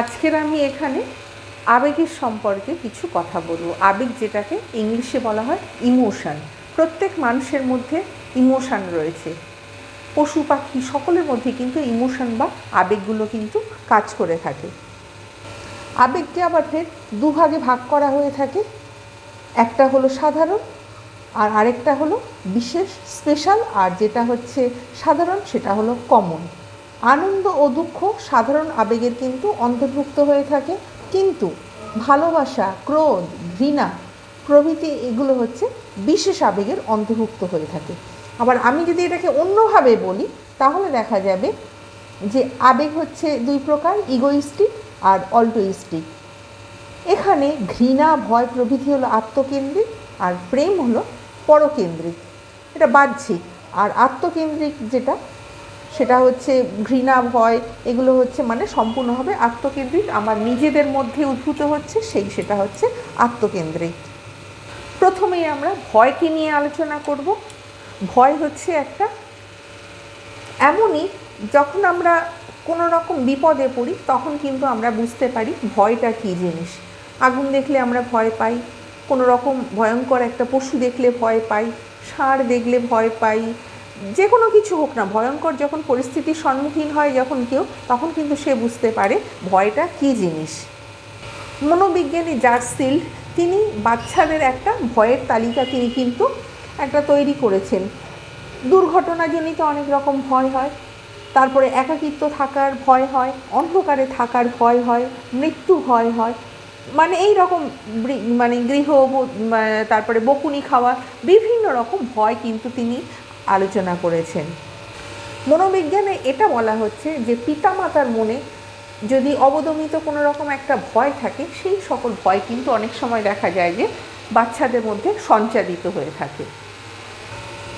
আজকের আমি এখানে আবেগের সম্পর্কে কিছু কথা বলব। আবেগ যেটাকে ইংলিশে বলা হয় ইমোশন। প্রত্যেক মানুষের মধ্যে ইমোশন রয়েছে। পশু পাখি সকলের মধ্যে কিন্তু ইমোশন বা আবেগগুলো কিন্তু কাজ করে থাকে। আবেগকে আবার ফের দুভাগে ভাগ করা হয়ে থাকে। একটা হলো সাধারণ আর আরেকটা হলো বিশেষ, স্পেশাল আর যেটা হচ্ছে সাধারণ সেটা হলো কমন। আনন্দ ও দুঃখ সাধারণ আবেগের কিন্তু অন্তর্ভুক্ত হয়ে থাকে। কিন্তু ভালোবাসা, ক্রোধ, ঘৃণা প্রভৃতি এগুলো হচ্ছে বিশেষ আবেগের অন্তর্ভুক্ত হয়ে থাকে। আবার আমি যদি এটাকে অন্যভাবে বলি, তাহলে দেখা যাবে যে আবেগ হচ্ছে দুই প্রকার ইগোইস্টিক আর অল্টোইস্টিক এখানে ঘৃণা, ভয় প্রভৃতি হলো আত্মকেন্দ্রিক আর প্রেম হলো পরকেন্দ্রিক। এটা বাহ্যিক আর আত্মকেন্দ্রিক যেটা সেটা হচ্ছে ঘৃণা, ভয়, এগুলো হচ্ছে মানে সম্পূর্ণভাবে আত্মকেন্দ্রিক। আমার নিজেদের মধ্যে উদ্ভূত হচ্ছে, সেই সেটা হচ্ছে আত্মকেন্দ্রিক। প্রথমেই আমরা ভয়কে নিয়ে আলোচনা করব। ভয় হচ্ছে একটা এমনই, যখন আমরা কোনো রকম বিপদে পড়ি, তখন কিন্তু আমরা বুঝতে পারি ভয়টা কী জিনিস। আগুন দেখলে আমরা ভয় পাই, কোনো রকম ভয়ঙ্কর একটা পশু দেখলে ভয় পাই, ষাঁড় দেখলে ভয় পাই যে কোনো কিছু হোক না, ভয়ঙ্কর যখন পরিস্থিতির সম্মুখীন হয় যখন কেউ, তখন কিন্তু সে বুঝতে পারে ভয়টা কী জিনিস। মনোবিজ্ঞানী জার্সিল তিনি বাচ্চাদের একটা ভয়ের তালিকা তিনি কিন্তু একটা তৈরি করেছেন। দুর্ঘটনাজনিত অনেক রকম ভয় হয়, তারপরে একাকিত্ব থাকার ভয় হয়, অন্ধকারে থাকার ভয় হয়, মৃত্যু ভয় হয় মানে এই রকম মানে গৃহ তারপরে বকুনি খাওয়া, বিভিন্ন রকম ভয় কিন্তু তিনি আলোচনা করেছেন। মনোবিজ্ঞানে এটা বলা হচ্ছে যে পিতামাতার মনে যদি অবদমিত কোনো রকম একটা ভয় থাকে, সেই সকল ভয় কিন্তু অনেক সময় দেখা যায় যে বাচ্চাদের মধ্যে সঞ্চারিত হয়ে থাকে।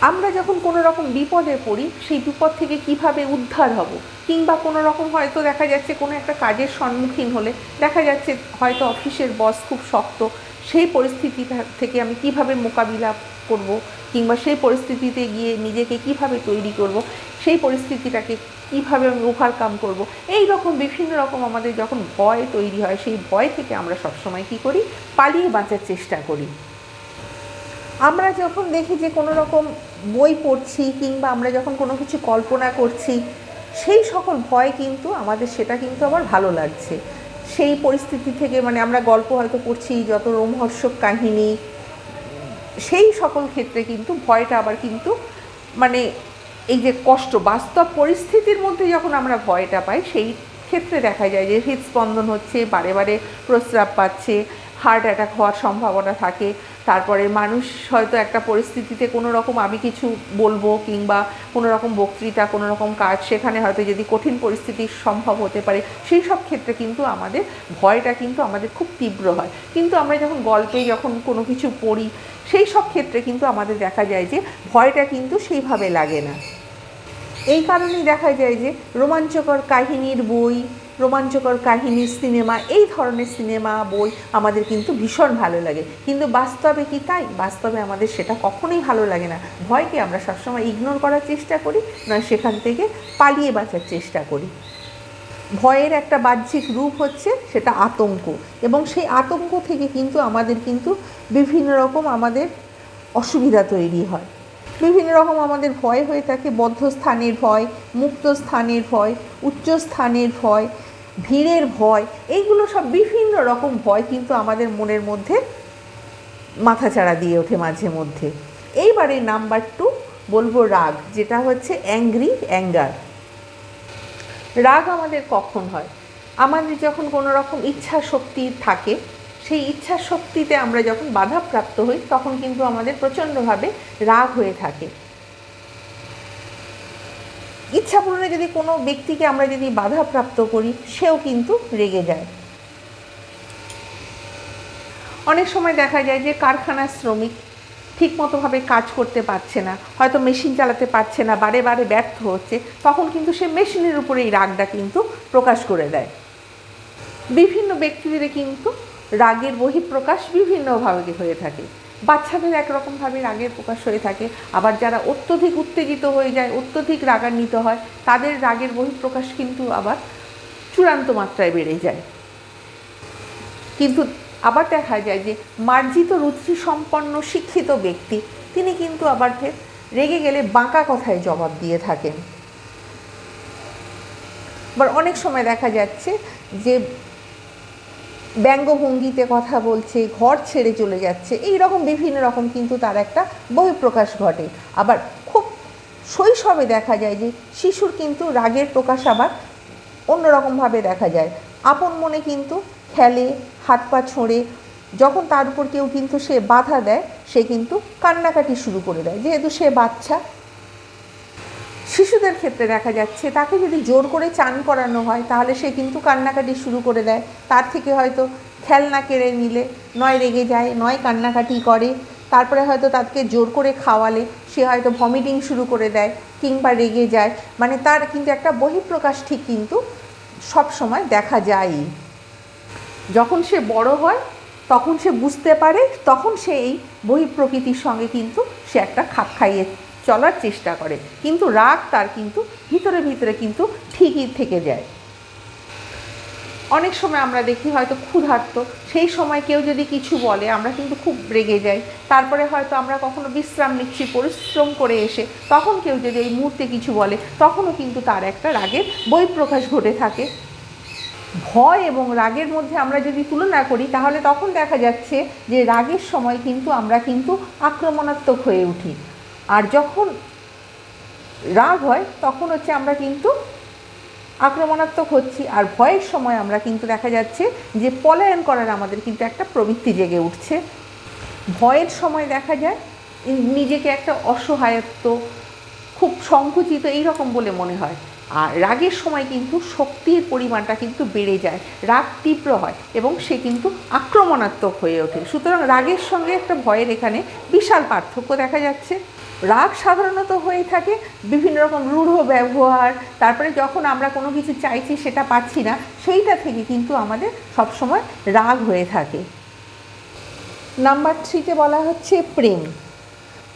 আমরা যখন কোনো রকম বিপদে পড়ি, সেই বিপদ থেকে কীভাবে উদ্ধার হব? কিংবা কোনো রকম হয়তো দেখা যাচ্ছে কোনো একটা কাজের সম্মুখীন হলে, দেখা যাচ্ছে হয়তো অফিসের বস খুব শক্ত সেই পরিস্থিতি থেকে আমি কীভাবে মোকাবিলা করব কিংবা সেই পরিস্থিতিতে গিয়ে নিজেকে কীভাবে তৈরি করব, সেই পরিস্থিতিটাকে কীভাবে আমি ওভারকাম করব, এই রকম বিভিন্ন রকম আমাদের যখন ভয় তৈরি হয়, সেই ভয় থেকে আমরা সবসময় কী করি? পালিয়ে বাঁচার চেষ্টা করি। আমরা যখন দেখি যে কোনো রকম বই পড়ছি কিংবা আমরা যখন কোনো কিছু কল্পনা করছি, সেই সকল ভয় কিন্তু আমাদের, সেটা কিন্তু আবার ভালো লাগছে। সেই পরিস্থিতি থেকে মানে আমরা গল্প হয়তো করছি যত রোমহর্ষক কাহিনী, সেই সকল ক্ষেত্রে কিন্তু ভয়টা আবার কিন্তু মানে এই যে কষ্ট, বাস্তব পরিস্থিতির মধ্যে যখন আমরা ভয়টা পাই, সেই ক্ষেত্রে দেখা যায় যে হৃদস্পন্দন হচ্ছে, বারে বারে প্রস্রাব পাচ্ছে হার্ট অ্যাটাক হওয়ার সম্ভাবনা থাকে। তারপরে মানুষ হয়তো একটা পরিস্থিতিতে কোনো রকম আমি কিছু বলব কিংবা কোনো রকম বক্তৃতা, কোনো রকম কাজ সেখানে হয়তো যদি কঠিন পরিস্থিতি সম্ভব হতে পারে, সেই সব ক্ষেত্রে কিন্তু আমাদের ভয়টা কিন্তু আমাদের খুব তীব্র হয়। কিন্তু আমরা যখন গল্পে যখন কোনো কিছু পড়ি, সেই সব ক্ষেত্রে কিন্তু আমাদের দেখা যায় যে ভয়টা কিন্তু সেইভাবে লাগে না। এই কারণেই দেখা যায় যে রোমাঞ্চকর কাহিনীর বই রোমাঞ্চকর কাহিনীর সিনেমা, এই ধরনের সিনেমা, বই আমাদের কিন্তু ভীষণ ভালো লাগে। কিন্তু বাস্তবে কি তাই? বাস্তবে আমাদের সেটা কখনোই ভালো লাগে না। ভয়কে আমরা সবসময় ইগনোর করার চেষ্টা করি, নয় সেখান থেকে পালিয়ে বাঁচার চেষ্টা করি। ভয়ের একটা বাহ্যিক রূপ হচ্ছে সেটা আতঙ্ক। এবং সেই আতঙ্ক থেকে কিন্তু আমাদের কিন্তু বিভিন্ন রকম আমাদের অসুবিধা তৈরি হয়। বিভিন্ন রকম আমাদের ভয় হয়ে থাকে বদ্ধ স্থানের ভয় মুক্ত স্থানের ভয় উচ্চ স্থানের ভয়, ভিড়ের ভয়, এইগুলো সব বিভিন্ন রকম ভয় কিন্তু আমাদের মনের মধ্যে মাথাচাড়া দিয়ে ওঠে মাঝে মধ্যে। এইবারে নাম্বার টু বলব রাগ, যেটা হচ্ছে অ্যাংরি অ্যাঙ্গার রাগ আমাদের কখন হয়? আমাদের যখন কোনো রকম ইচ্ছা শক্তি থাকে সেই ইচ্ছা শক্তিতে আমরা যখন বাধাপ্রাপ্ত হই, তখন কিন্তু আমাদের প্রচণ্ডভাবে রাগ হয়ে থাকে। ইচ্ছা পূরণে যদি কোনো ব্যক্তিকে আমরা যদি বাধাপ্রাপ্ত করি, সেও কিন্তু রেগে যায়। অনেক সময় দেখা যায় যে কারখানার শ্রমিক ঠিকমতোভাবে কাজ করতে পারছে না, হয়তো মেশিন চালাতে পারছে না, বারে বারে ব্যর্থ হচ্ছে, তখন কিন্তু সে মেশিনের উপরে এই রাগটা কিন্তু প্রকাশ করে দেয়। বিভিন্ন ব্যক্তিদের কিন্তু রাগের বহিঃপ্রকাশ বিভিন্নভাবে হয়ে থাকে। বাচ্চাদের একরকমভাবে রাগের প্রকাশ হয়ে থাকে। আবার যারা অত্যধিক উত্তেজিত হয়ে যায়, অত্যধিক রাগান্বিত হয়, তাদের রাগের বহিঃপ্রকাশ কিন্তু আবার চূড়ান্ত মাত্রায় বেড়ে যায়। কিন্তু আবার দেখা যায় যে মার্জিত রুচি সম্পন্ন শিক্ষিত ব্যক্তি, তিনি কিন্তু আবার ফের রেগে গেলে বাঁকা কথায় জবাব দিয়ে থাকেন। আবার অনেক সময় দেখা যাচ্ছে যে ব্যঙ্গভঙ্গিতে কথা বলছে, ঘর ছেড়ে চলে যাচ্ছে, এই রকম বিভিন্ন রকম কিন্তু তার একটা বহিঃপ্রকাশ ঘটে। আবার খুব শৈশবে দেখা যায় যে শিশুর কিন্তু রাগের প্রকাশ আবার অন্যরকমভাবে দেখা যায়। আপন মনে কিন্তু খেলে, হাত পা ছোঁড়ে, যখন তার উপর কেউ কিন্তু সে বাধা দেয়, সে কিন্তু কান্নাকাটি শুরু করে দেয়। যেহেতু সে বাচ্চা শিশুদের ক্ষেত্রে দেখা যাচ্ছে, তাকে যদি জোর করে চান করানো হয়, তাহলে সে কিন্তু কান্নাকাটি শুরু করে দেয়। তার থেকে হয়তো খেলনা কেড়ে নিলে, নয় রেগে যায়, নয় কান্নাকাটি করে। তারপরে হয়তো তাকে জোর করে খাওয়ালে, সে হয়তো ভমিটিং শুরু করে দেয় কিংবা রেগে যায়। মানে তার কিন্তু একটা বহিঃপ্রকাশ ঠিক কিন্তু সব সময় দেখা যায় যখন সে বড় হয়, তখন সে বুঝতে পারে, তখন সে এই বহিঃপ্রকৃতির সঙ্গে কিন্তু সে একটা খাপ খাইয়ে চলার চেষ্টা করে। কিন্তু রাগ তার কিন্তু ভিতরে ভিতরে কিন্তু ঠিকই থেকে যায়। অনেক সময় আমরা দেখি হয়তো ক্ষুধার্ত, সেই সময় কেউ যদি কিছু বলে, আমরা কিন্তু খুব রেগে যাই। তারপরে হয়তো আমরা কখনো বিশ্রাম নিচ্ছি, পরিশ্রম করে এসে, তখন কেউ যদি এই মুহূর্তে কিছু বলে, তখনও কিন্তু তার একটা রাগের বহিঃপ্রকাশ ঘটে থাকে। ভয় এবং রাগের মধ্যে আমরা যদি তুলনা করি, তাহলে তখন দেখা যাচ্ছে যে রাগের সময় কিন্তু আমরা কিন্তু আক্রমণাত্মক হয়ে উঠি। আর যখন রাগ হয়, তখন হচ্ছে আমরা কিন্তু আক্রমণাত্মক হচ্ছি। আর ভয়ের সময় আমরা কিন্তু দেখা যাচ্ছে যে পলায়ন করার আমাদের কিন্তু একটা প্রবৃত্তি জেগে উঠছে। ভয়ের সময় দেখা যায় নিজেকে একটা অসহায়ত্ব, খুব সংকুচিত এই রকম বলে মনে হয়। আর রাগের সময় কিন্তু শক্তির পরিমাণটা কিন্তু বেড়ে যায়। রাগ তীব্র হয় এবং সে কিন্তু আক্রমণাত্মক হয়ে ওঠে। সুতরাং রাগের সঙ্গে একটা ভয়ের এখানে বিশাল পার্থক্য দেখা যাচ্ছে। রাগ সাধারণত হয়ে থাকে, বিভিন্ন রকম রূঢ় ব্যবহার, তারপরে যখন আমরা কোনো কিছু চাইছি সেটা পাচ্ছি না, সেইটা থেকে কিন্তু আমাদের সবসময় রাগ হয়ে থাকে। নাম্বার থ্রিতে বলা হচ্ছে প্রেম।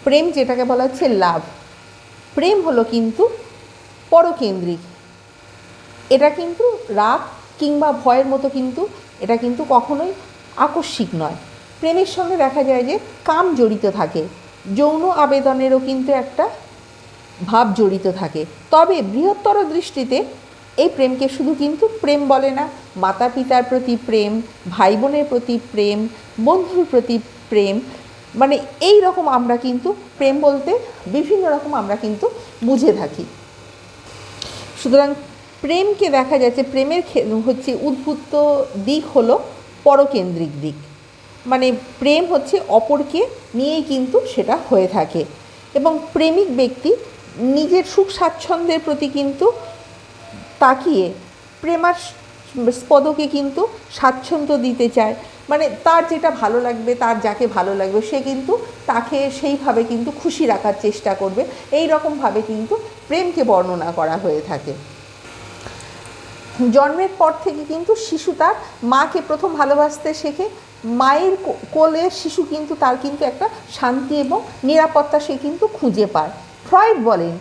প্রেম যেটাকে বলা হচ্ছে লাভ প্রেম হলো কিন্তু পরকেন্দ্রিক। এটা কিন্তু রাগ কিংবা ভয়ের মতো কিন্তু, এটা কিন্তু কখনোই আকস্মিক নয়। প্রেমের সঙ্গে দেখা যায় যে কাম জড়িত থাকে। যৌন আবেদনেরও কিন্তু একটা ভাব জড়িত থাকে। তবে বৃহত্তর দৃষ্টিতে এই প্রেমকে শুধু কিন্তু প্রেম বলে না মাতা পিতার প্রতি প্রেম ভাই বোনের প্রতি প্রেম, বন্ধুর প্রতি প্রেম মানে এই রকম আমরা কিন্তু প্রেম বলতে বিভিন্ন রকম আমরা কিন্তু বুঝে থাকি। সুতরাং প্রেমকে দেখা যাচ্ছে প্রেমের হচ্ছে উদ্ভূত দিক হলো পরকেন্দ্রিক দিক। মানে প্রেম হচ্ছে অপরকে নিয়েই কিন্তু সেটা হয়ে থাকে। এবং প্রেমিক ব্যক্তি নিজের সুখ স্বাচ্ছন্দ্যের প্রতি কিন্তু তাকিয়ে প্রেমার স্পদকে কিন্তু স্বাচ্ছন্দ্য দিতে চায়। মানে তার যেটা ভালো লাগবে, তার যাকে ভালো লাগবে, সে কিন্তু তাকে সেইভাবে কিন্তু খুশি রাখার চেষ্টা করবে। এই রকমভাবে কিন্তু প্রেমকে বর্ণনা করা হয়ে থাকে। জন্মের পর থেকে কিন্তু শিশু তার মাকে প্রথম ভালোবাসতে শেখে। মায়ের কোলে শিশু কিন্তু তার কিন্তু একটা শান্তি এবং নিরাপত্তা সে কিন্তু খুঁজে পায়। ফ্রয়েড বলেন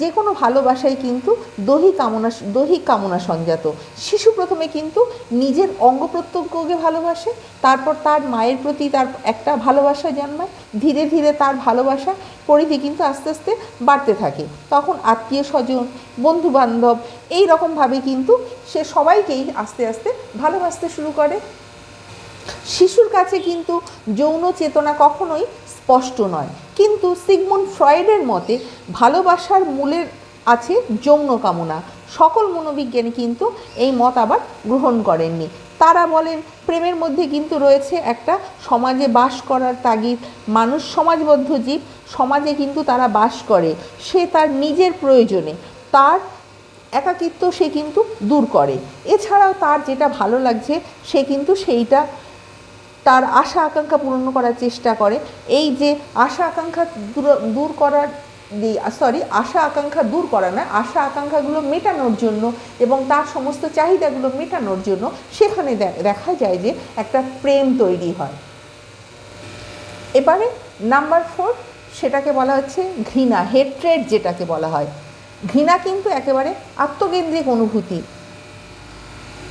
যে কোনো ভালোবাসাই কিন্তু দৈহিক কামনা দৈহিক কামনা সঞ্জাত। শিশু প্রথমে কিন্তু নিজের অঙ্গ প্রত্যঙ্গকে ভালোবাসে, তারপর তার মায়ের প্রতি তার একটা ভালোবাসা জন্মায়, ধীরে ধীরে তার ভালোবাসা পরিধি কিন্তু আস্তে আস্তে বাড়তে থাকে। তখন আত্মীয় স্বজন বন্ধু বান্ধব এই রকমভাবে কিন্তু সে সবাইকেই আস্তে আস্তে ভালোবাসতে শুরু করে। শিশুর কাছে কিন্তু যৌন চেতনা কখনোই স্পষ্ট নয়। কিন্তু সিগমুন ফ্রয়েডের মতে ভালোবাসার মূলের আছে যৌন কামনা। সকল মনোবিজ্ঞানী কিন্তু এই মত আবার গ্রহণ করেননি। তারা বলেন, প্রেমের মধ্যে কিন্তু রয়েছে একটা সমাজে বাস করার তাগিদ। মানুষ সমাজবদ্ধ জীব, সমাজে কিন্তু তারা বাস করে। সে তার নিজের প্রয়োজনে, তার একাকিত্ব সে কিন্তু দূর করে। এছাড়াও তার যেটা ভালো লাগছে, সে কিন্তু সেইটা তার আশা আকাঙ্ক্ষা পূরণ করার চেষ্টা করে। এই যে আশা আকাঙ্ক্ষা দূর করার সরি আশা আকাঙ্ক্ষা দূর করা নয়, আশা আকাঙ্ক্ষাগুলো মেটানোর জন্য এবং তার সমস্ত চাহিদাগুলো মেটানোর জন্য সেখানে দেখা যায় যে একটা প্রেম তৈরি হয়। এবারে নাম্বার ফোর, সেটাকে বলা হচ্ছে ঘৃণা হেট্রেড যেটাকে বলা হয়। ঘৃণা কিন্তু একেবারে আত্মকেন্দ্রিক অনুভূতি।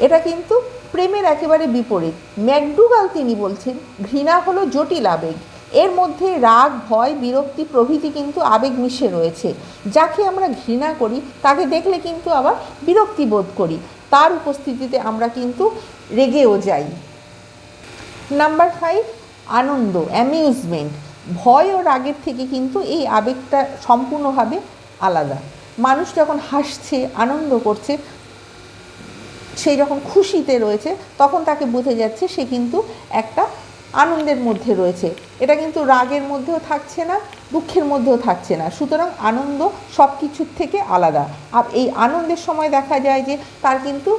এটা কিন্তু প্রেমের একেবারে বিপরীত। ম্যাকডুগাল তিনি বলছেন, ঘৃণা হলো জটিল আবেগ। এর মধ্যে রাগ, ভয়, বিরক্তি প্রভৃতি কিন্তু আবেগ মিশে রয়েছে। যাকে আমরা ঘৃণা করি, তাকে দেখলে কিন্তু আবার বিরক্তি বোধ করি। তার উপস্থিতিতে আমরা কিন্তু রেগেও যাই। নাম্বার ফাইভ, আনন্দ, অ্যামিউজমেন্ট। ভয় ও রাগের থেকে কিন্তু এই আবেগটা সম্পূর্ণভাবে আলাদা। মানুষ যখন হাসছে, আনন্দ করছে সেই যখন খুশিতে রয়েছে, তখন তাকে বোঝা যাচ্ছে সে কিন্তু একটা আনন্দের মধ্যে রয়েছে। এটা কিন্তু রাগের মধ্যেও থাকছে না, দুঃখের মধ্যেও থাকছে না। সুতরাং আনন্দ সব কিছুর থেকে আলাদা। আর এই আনন্দের সময় দেখা যায় যে তার কিন্তু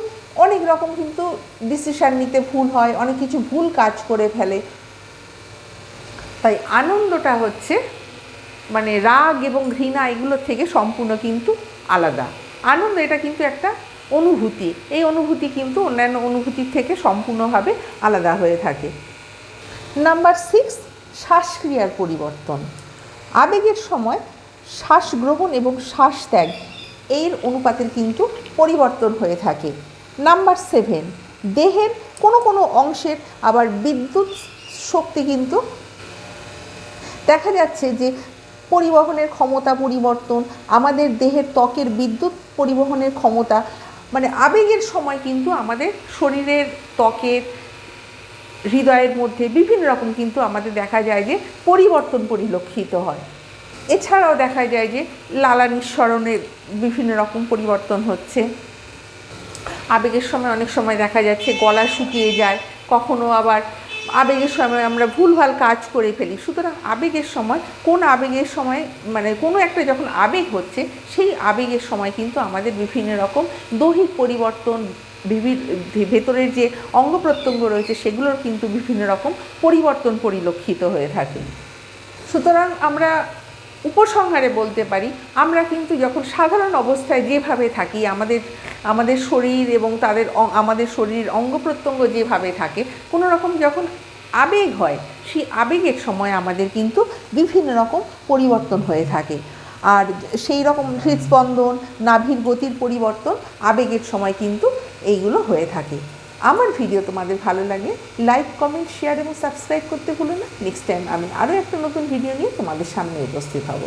অনেক রকম কিন্তু ডিসিশান নিতে ভুল হয়, অনেক কিছু ভুল কাজ করে ফেলে। তাই আনন্দটা হচ্ছে মানে রাগ এবং ঘৃণা এগুলোর থেকে সম্পূর্ণ কিন্তু আলাদা। আনন্দ এটা কিন্তু একটা অনুভূতি। এই অনুভূতি কিন্তু অন্যান্য অনুভূতির থেকে সম্পূর্ণভাবে আলাদা হয়ে থাকে। নাম্বার সিক্স শ্বাসক্রিয়ার পরিবর্তন। আবেগের সময় শ্বাস গ্রহণ এবং শ্বাস ত্যাগ এর অনুপাতের কিন্তু পরিবর্তন হয়ে থাকে। নাম্বার সেভেন দেহের কোনো কোনো অংশের আবার বিদ্যুৎ শক্তি কিন্তু দেখা যাচ্ছে যে পরিবহনের ক্ষমতা পরিবর্তন, আমাদের দেহের ত্বকের বিদ্যুৎ পরিবহনের ক্ষমতা মানে আবেগের সময় কিন্তু আমাদের শরীরের ত্বকের হৃদয়ের মধ্যে বিভিন্ন রকম কিন্তু আমাদের দেখা যায় যে পরিবর্তন পরিলক্ষিত হয়। এছাড়াও দেখা যায় যে লালা নিঃসরণের বিভিন্ন রকম পরিবর্তন হচ্ছে। আবেগের সময় অনেক সময় দেখা যাচ্ছে গলা শুকিয়ে যায়, কখনো আবার আবেগের সময় আমরা ভুলভাল কাজ করে ফেলি। সুতরাং আবেগের সময়, কোন আবেগের সময় মানে কোনো একটা যখন আবেগ হচ্ছে, সেই আবেগের সময় কিন্তু আমাদের বিভিন্ন রকম দৈহিক পরিবর্তন ভেতরের যে অঙ্গ প্রত্যঙ্গ রয়েছে, সেগুলোর কিন্তু বিভিন্ন রকম পরিবর্তন পরিলক্ষিত হয়ে থাকে। সুতরাং আমরা উপসংহারে বলতে পারি, আমরা কিন্তু যখন সাধারণ অবস্থায় যেভাবে থাকি, আমাদের আমাদের শরীর এবং তাদের আমাদের শরীরের অঙ্গ প্রত্যঙ্গ যেভাবে থাকে, কোনো রকম যখন আবেগ হয়, সেই আবেগের সময় আমাদের কিন্তু বিভিন্ন রকম পরিবর্তন হয়ে থাকে। আর সেই রকম হৃদস্পন্দন, নাভির গতির পরিবর্তন আবেগের সময় কিন্তু এইগুলো হয়ে থাকে। আমার ভিডিও তোমাদের ভালো লাগে লাইক কমেন্ট শেয়ার এবং সাবস্ক্রাইব করতে ভুলো না। নেক্সট টাইম আমি আরও একটা নতুন ভিডিও নিয়ে তোমাদের সামনে উপস্থিত হব।